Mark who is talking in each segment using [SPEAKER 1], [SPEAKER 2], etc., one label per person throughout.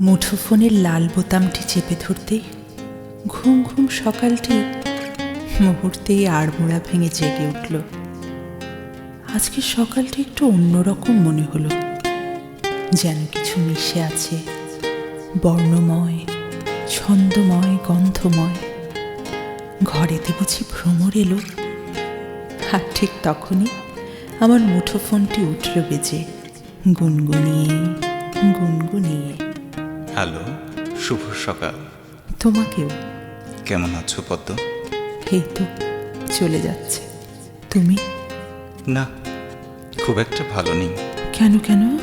[SPEAKER 1] মুঠোফোনের লাল বোতামটি চেপে ধরতেই ঘুম ঘুম সকালটি মুহূর্তেই আড়মোড়া ভেঙে জেগে উঠল। আজকে সকালটি একটু অন্যরকম মনে হলো। যেন কিছু মিশে আছে। বর্ণময়, ছন্দময়, গন্ধময়। ঘরেতে বুঝি ভ্রমর এলো। আর ঠিক তখনই আমার মুঠোফোনটি উঠল বেজে। গুনগুনিয়ে গুনগুনিয়ে।
[SPEAKER 2] হ্যালো শুভ সকাল।
[SPEAKER 1] তোমাকেও।
[SPEAKER 2] কেমন আছো পদ্ম?
[SPEAKER 1] এই তো চলে যাচ্ছে। তুমি?
[SPEAKER 2] না খুব একটা ভালো নেই।
[SPEAKER 1] কেন কেন?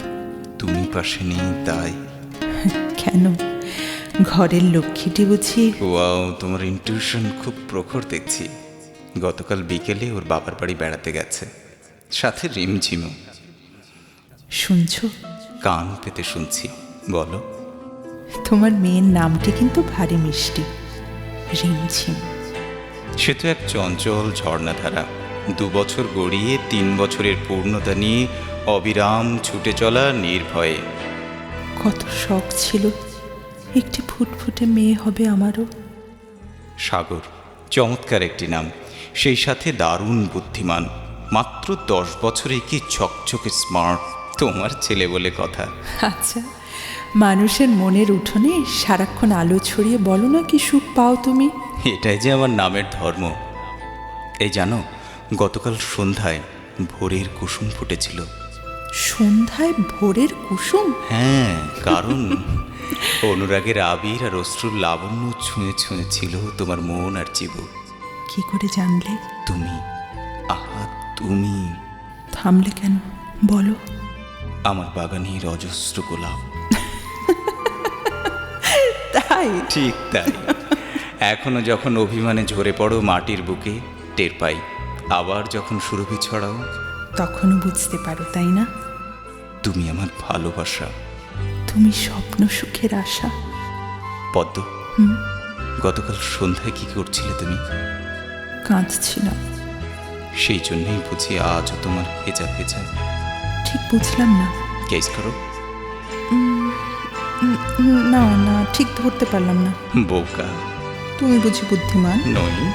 [SPEAKER 2] তুমি পাশে নেই তাই।
[SPEAKER 1] কেন? ঘরের লক্ষ্মীটি বুঝি
[SPEAKER 2] ওয়াও তোমার ইনটিউশন খুব প্রখর দেখছি। গতকাল বিকেলে ওর বাবার বাড়ি বেড়াতে গেছে। সাথে রিমঝিমও।
[SPEAKER 1] শুনছো?
[SPEAKER 2] কান পেতে শুনছি। বলো।
[SPEAKER 1] তোমার মেয়ের নামটি কিন্তু ভারী মিষ্টি রিমঝিম।
[SPEAKER 2] সে তো এক চঞ্চল ঝর্ণাধারা। দু বছর গড়িয়ে তিন বছরের পূর্ণতা নিয়ে অবিরাম ছুটে চলা নির্ভয়ে।
[SPEAKER 1] কত শখ ছিল একটি ফুটফুটে মেয়ে হবে আমারও।
[SPEAKER 2] সাগর চমৎকার একটি নাম সেই সাথে দারুণ বুদ্ধিমান। মাত্র দশ বছরে কি ঝকঝকে স্মার্ট তোমার ছেলে বলে কথা।
[SPEAKER 1] আচ্ছা মানুষের মনের উঠোনে সারাক্ষণ আলো ছড়িয়ে বলো না কি সুখ পাও তুমি?
[SPEAKER 2] এটাই যে আমার নামের ধর্ম। এই জানো গতকাল সন্ধ্যায় ভোরের কুসুম ফুটেছিল।
[SPEAKER 1] সন্ধ্যায় ভোরের কুসুম?
[SPEAKER 2] হ্যাঁ কারণ অনুরাগের আবির আর অশ্রুর লাবণ্য ছুঁয়ে ছুঁয়ে ছিল তোমার মন আর জীব
[SPEAKER 1] কি করে জানলে?
[SPEAKER 2] তুমি আহা তুমি।
[SPEAKER 1] থামলে কেন? বলো।
[SPEAKER 2] আমার বাগানের অজস্র গোলাপ।
[SPEAKER 1] তাই?
[SPEAKER 2] ঠিক তাই। এখনও যখন অভিমানে ঝরে পড়ো মাটির বুকে টের পাই। আবার যখন সুরভি ছড়াও
[SPEAKER 1] তখনও বুঝতে পারো তাই না?
[SPEAKER 2] তুমি আমার ভালোবাসা।
[SPEAKER 1] তুমি স্বপ্ন সুখের আশা।
[SPEAKER 2] পদ্ম গতকাল সন্ধ্যায় কি করছিলে তুমি?
[SPEAKER 1] কাঁদছিলাম।
[SPEAKER 2] সেই জন্যই বুঝি আজও তোমার ভেজা ভেজা।
[SPEAKER 1] ঠিক বুঝলাম না।
[SPEAKER 2] কেস করো।
[SPEAKER 1] না না ঠিক ধরতে পারলাম না।
[SPEAKER 2] বউকা
[SPEAKER 1] তুমি বুঝি বুদ্ধিমান?
[SPEAKER 2] নই।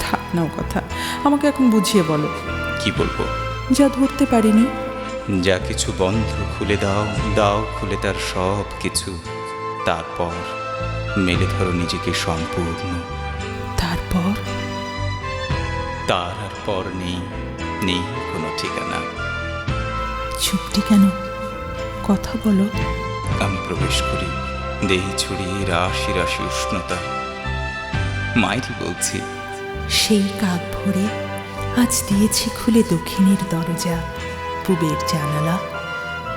[SPEAKER 1] থাক নাও কথা আমাকে এখন বুঝিয়ে বলো।
[SPEAKER 2] কি বলব?
[SPEAKER 1] যা ধরতে পারিনি।
[SPEAKER 2] যা কিছু বন্ধ খুলে দাও দাও খুলে তার সব কিছু। তারপর মেলে ধরো নিজেকে সম্পূর্ণ।
[SPEAKER 1] তারপর?
[SPEAKER 2] তার আর পর নেই নেই কোনো ঠিকানা।
[SPEAKER 1] চুপটি কেন? কথা বলো।
[SPEAKER 2] আমি প্রবেশ করি। দেহি ছড়িয়ে রাশি রাশি উষ্ণতা। মাইরি বলছি
[SPEAKER 1] সেই কাক ভরে আজ দিয়েছি খুলে দক্ষিণের দরজা পূবের জানালা।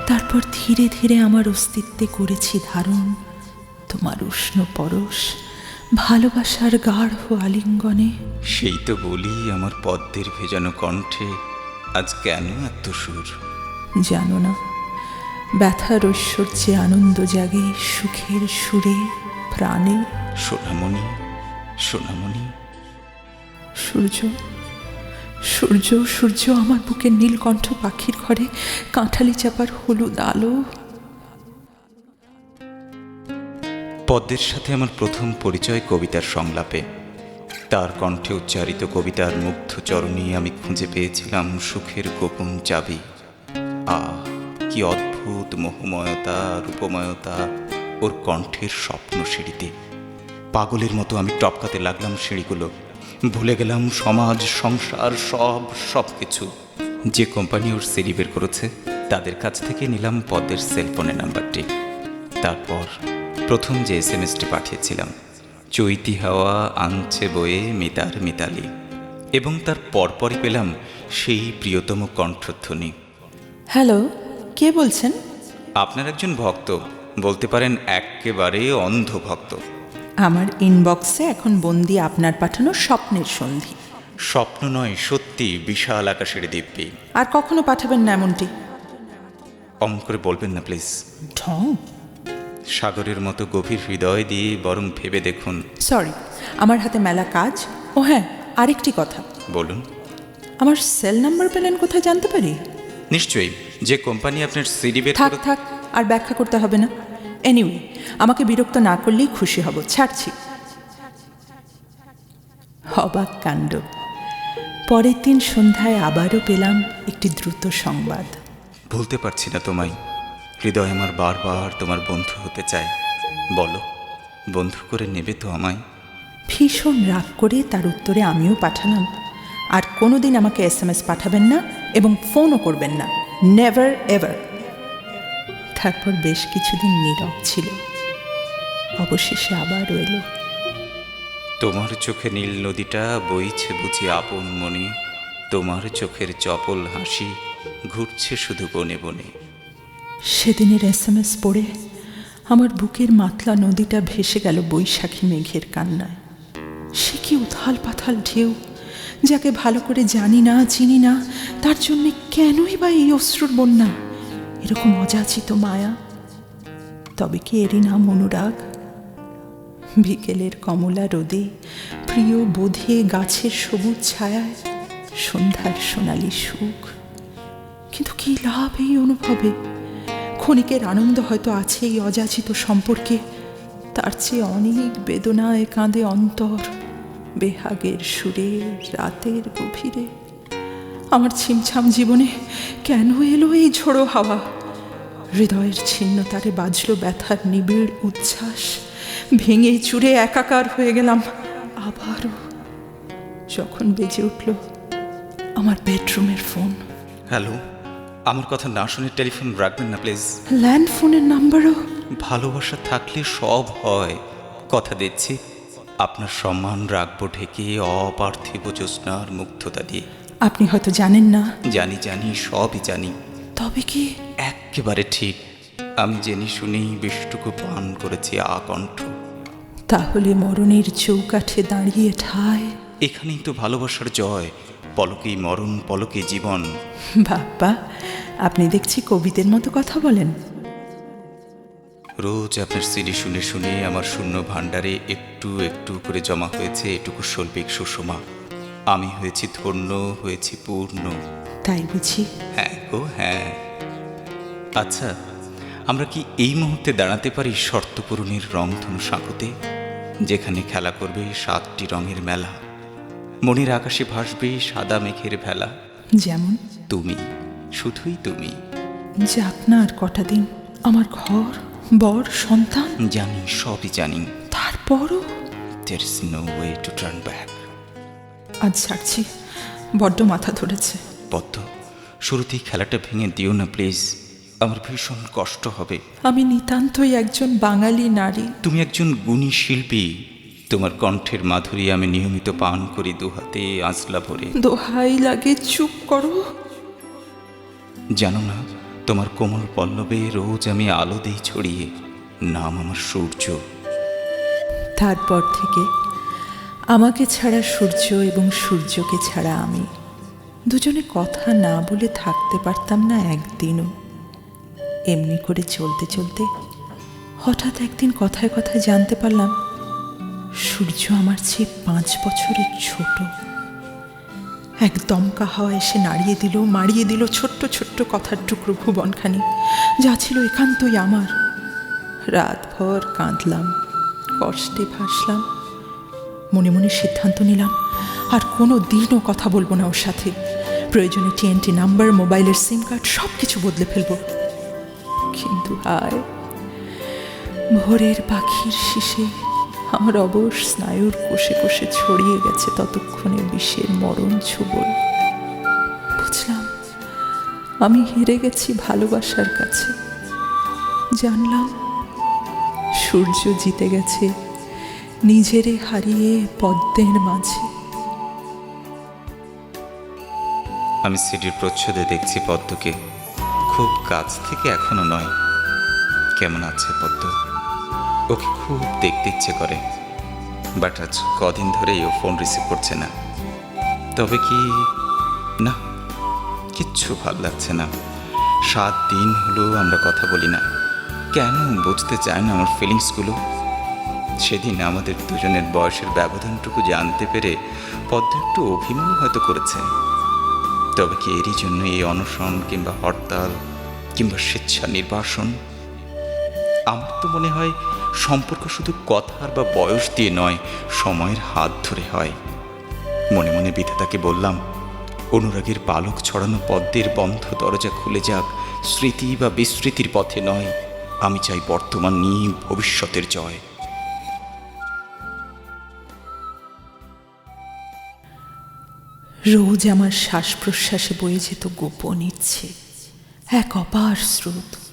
[SPEAKER 1] তারপর ধীরে ধীরে আমার অস্তিত্বে করেছি ধারণ তোমার উষ্ণ পরশ ভালোবাসার গাঢ় আলিঙ্গনে।
[SPEAKER 2] সেই তো বলি আমার পদ্মের ভেজানো কণ্ঠে আজ কেন এত সুর?
[SPEAKER 1] জানো না ব্যথার ঐশ্বর্যে আনন্দ জাগে সুখের সুরে প্রাণে।
[SPEAKER 2] সোনামণি সোনামণি।
[SPEAKER 1] সূর্য সূর্য সূর্য আমার বুকের নীলকণ্ঠ পাখির ঘরে কাঁঠালি চাপার হলুদ আলো।
[SPEAKER 2] পদ্মের সাথে আমার প্রথম পরিচয় কবিতার সংলাপে। তার কণ্ঠে উচ্চারিত কবিতার মুগ্ধ চরণে আমি খুঁজে পেয়েছিলাম সুখের গোপন চাবি। আহ কি অদ্ভুত মোহময়তা, রূপময়তা, ওর কণ্ঠের স্বপ্ন সিঁড়িতে। পাগলের মতো আমি টপকাতে লাগলাম সিঁড়িগুলো। ভুলে গেলাম সমাজ, সংসার, সব সব কিছু যে কোম্পানি ওর সিঁড়ি বের করেছে, তাদের কাছ থেকে নিলাম পদ্মের সেলফোনের নাম্বারটি। তারপর প্রথম যে এস এম এসটি পাঠিয়েছিলাম, চৈতি হাওয়া আনছে বয়ে মিতার মিতালি। এবং তার পরপরই পেলাম সেই প্রিয়তম কণ্ঠধ্বনি।
[SPEAKER 1] হ্যালো কে বলছেন?
[SPEAKER 2] আপনার একজন ভক্ত বলতে পারেন একেবারে অন্ধ ভক্ত।
[SPEAKER 1] আমার ইনবক্সে এখন বন্দি আপনার পাঠানো স্বপ্নের সন্ধি।
[SPEAKER 2] স্বপ্ন নয় সত্যি বিশাল আকাশের দিব্যি।
[SPEAKER 1] আর কখনো পাঠাবেন না এমনটি।
[SPEAKER 2] অম করে বলবেন না প্লিজ।
[SPEAKER 1] ঢং।
[SPEAKER 2] সাগরের মতো গভীর হৃদয় দিয়ে বরং ভেবে দেখুন।
[SPEAKER 1] সরি আমার হাতে মেলা কাজ। ও হ্যাঁ আরেকটি কথা।
[SPEAKER 2] বলুন।
[SPEAKER 1] আমার সেল নাম্বার পেলেন কোথায় জানতে পারি?
[SPEAKER 2] নিশ্চয়ই। যে কোম্পানি আপনার সিডি বের
[SPEAKER 1] থাক থাক আর ব্যাখ্যা করতে হবে না। এনিওয়ে আমাকে বিরক্ত না করলেই খুশি হব। ছাড়ছি। অবাক কাণ্ড। পরের দিন সন্ধ্যায় আবারও পেলাম একটি দ্রুত সংবাদ।
[SPEAKER 2] ভুলতে পারছি না তোমায়। হৃদয় আমার বারবার তোমার বন্ধু হতে চায়। বলো বন্ধু করে নেবে তো আমায়?
[SPEAKER 1] ভীষণ রাগ করে তার উত্তরে আমিও পাঠালাম। আর কোনোদিন আমাকে এস এম এস পাঠাবেন না এবং ফোনও করবেন না। নেভার এভার তারপর বেশ কিছুদিন নীরব ছিল অবশেষে আবার এলো।
[SPEAKER 2] তোমার চোখে নীল নদীটা বইছে বুঝি আপন মনে। তোমার চোখের চপল হাসি ঘুরছে শুধু বনে বনে।
[SPEAKER 1] সেদিনের এস এম এস পড়ে আমার বুকের মাতলা নদীটা ভেসে গেল বৈশাখী মেঘের কান্নায়। সে কি উথাল পাথাল ঢেউ যাকে ভালো করে জানি না, চিনি না, তার জন্যে কেনই বা এই অশ্রুর বন্যা? এরকম অযাচিত মায়া? তবে কি এরই নাম অনুরাগ? বিকেলের কমলা রোদে, প্রিয় বোধে গাছের সবুজ ছায়ায়, সন্ধ্যার সোনালি সুখ। কিন্তু কি লাভ এই অনুভবে? ক্ষণিকের আনন্দ হয়তো আছে এই অযাচিত সম্পর্কে। তার চেয়ে অনেক বেদনায় কাঁদে অন্তর। বেহাগের সুরে রাতের গভীরে। আমার ছিমছাম জীবনে কেন এলো এই ঝোড়ো হাওয়া? হৃদয়ের ছিন্ন তারে বাজলো ব্যথার নিবিড় উচ্ছ্বাস। ভেঙে চুরে একাকার হয়ে গেলাম আবারও। যখন বেজে উঠল আমার বেডরুমের ফোন।
[SPEAKER 2] হ্যালো আমার কথা না শুনে টেলিফোন রাখবেন না প্লিজ।
[SPEAKER 1] ল্যান্ড ফোনের নাম্বারও?
[SPEAKER 2] ভালোবাসা থাকলে সব হয় কথা দিচ্ছি। আপনার সম্মান রাখব ঢেকে অপার্থিব জ্যোৎস্নার মুগ্ধতা দিয়ে।
[SPEAKER 1] আপনি হয়তো জানেন না।
[SPEAKER 2] জানি জানি সবই জানি।
[SPEAKER 1] তবে কি?
[SPEAKER 2] একেবারে ঠিক। আমি জেনে শুনেই বেশটুকু পান করেছি আকণ্ঠ।
[SPEAKER 1] তাহলে মরণের চৌকাঠে দাঁড়িয়ে ঠায়।
[SPEAKER 2] এখানেই তো ভালোবাসার জয়। পলকেই মরণ পলকে জীবন।
[SPEAKER 1] বাপ্পা আপনি দেখছি কবিদের মতো কথা বলেন।
[SPEAKER 2] রোজ আপনার সিডি শুনে শুনে আমার শূন্য ভাণ্ডারে একটু একটু করে জমা হয়েছে এটুকু শৈল্পিক সুষমা। আমি হয়েছি ধন্য হয়েছি পূর্ণ।
[SPEAKER 1] তাই বুঝি?
[SPEAKER 2] হ্যাঁ গো হ্যাঁ। আচ্ছা আমরা কি এই মুহূর্তে দাঁড়াতে পারি শর্তপূরণের রংধনু সাঁকোতে? যেখানে খেলা করবে সাতটি রঙের মেলা। মনের আকাশে ভাসবে সাদা মেঘের ভেলা।
[SPEAKER 1] যেমন?
[SPEAKER 2] তুমি শুধুই তুমি।
[SPEAKER 1] যে আপনার কটা দিন আমার ঘর। বর সন্তান?
[SPEAKER 2] জানি সবই জানি।
[SPEAKER 1] তারপরও?
[SPEAKER 2] There is no way to turn back
[SPEAKER 1] আজ ছাড়ছি। বড্ড মাথা ধরেছে।
[SPEAKER 2] পদ্ম শুরুতেই খেলাটা ভেঙে দিও না প্লিজ। আমার ভীষণ কষ্ট হবে।
[SPEAKER 1] আমি নিতান্তই একজন বাঙালি নারী।
[SPEAKER 2] তুমি একজন গুণী শিল্পী। তোমার কণ্ঠের মাধুরী আমি নিয়মিত পান করি দুহাতে আঁচলা ভরে।
[SPEAKER 1] দোহাই লাগে চুপ করো।
[SPEAKER 2] জানো না তোমার কোমল পল্লবে রোজ আমি আলো দিই ছড়িয়ে। নাম আমার সূর্য।
[SPEAKER 1] তারপর থেকে আমাকে ছাড়া সূর্য এবং সূর্যকে ছাড়া আমি। দুজনে কথা না বলে থাকতে পারতাম না একদিনও। এমনি করে চলতে চলতে হঠাৎ একদিন কথায় কথায় জানতে পারলাম, সূর্য আমার চেয়ে পাঁচ বছরের ছোট। এক দমকা হাওয়া এসে নাড়িয়ে দিল মারিয়ে দিল ছোট্ট ছোট্ট কথার টুকরো ভুবনখানি, যা ছিল একান্তই আমার। রাতভর কাঁদলাম, কষ্টে ভাসলাম, মনে মনে সিদ্ধান্ত নিলাম, আর কোনো দিনও কথা বলব না ওর সাথে। প্রয়োজনে টিএনটি নাম্বার, মোবাইলের সিম কার্ড সব কিছু বদলে ফেলব। কিন্তু হায়, ভোরের পাখির শিশে আমার অবশ স্নায়ুর কোষে কোষে ছড়িয়ে গেছে ততক্ষণে বিষের মরণ ছুবল। বুঝলাম, আমি হেরে গেছি ভালোবাসার কাছে। জানলাম, সূর্য জিতে গেছে নিজেরে হারিয়ে পদ্মের মাঝে।
[SPEAKER 2] আমি সিডির প্রচ্ছদে দেখছি পদ্মকে। খুব কাছ থেকে এখনও নয়। কেমন আছে পদ্ম? ওকে খুব দেখতে ইচ্ছে করে। বাট আজ কদিন ধরেই ও ফোন রিসিভ করছে না। তবে কি, না, কিচ্ছু ভালো লাগছে না। সাত দিন হলো আমরা কথা বলি না। কেন বুঝতে চায় না আমার ফিলিংসগুলো? সেদিন আমাদের দুজনের বয়সের ব্যবধানটুকু জানতে পেরে পদ্ম একটু অভিমান হয়তো করেছে। তবে কি এরই জন্য এই অনশন কিংবা হরতাল কিংবা স্বেচ্ছা নির্বাসন আমার তো মনে হয় সম্পর্ক শুধু কথার বা বয়স দিয়ে নয়, সময়ের হাত ধরে হয়। মনে মনে বিধাতাকে বললাম, অনুরাগের পালক ছড়ানো পদ্মের বন্ধ দরজা খুলে যাক, স্মৃতি বা বিস্মৃতির পথে নয়, আমি চাই বর্তমান নিয়ে ভবিষ্যতের জয়।
[SPEAKER 1] রোজ আমার শ্বাস প্রশ্বাসে বয়ে যেত গোপন ইচ্ছে, এক অপার স্রোত।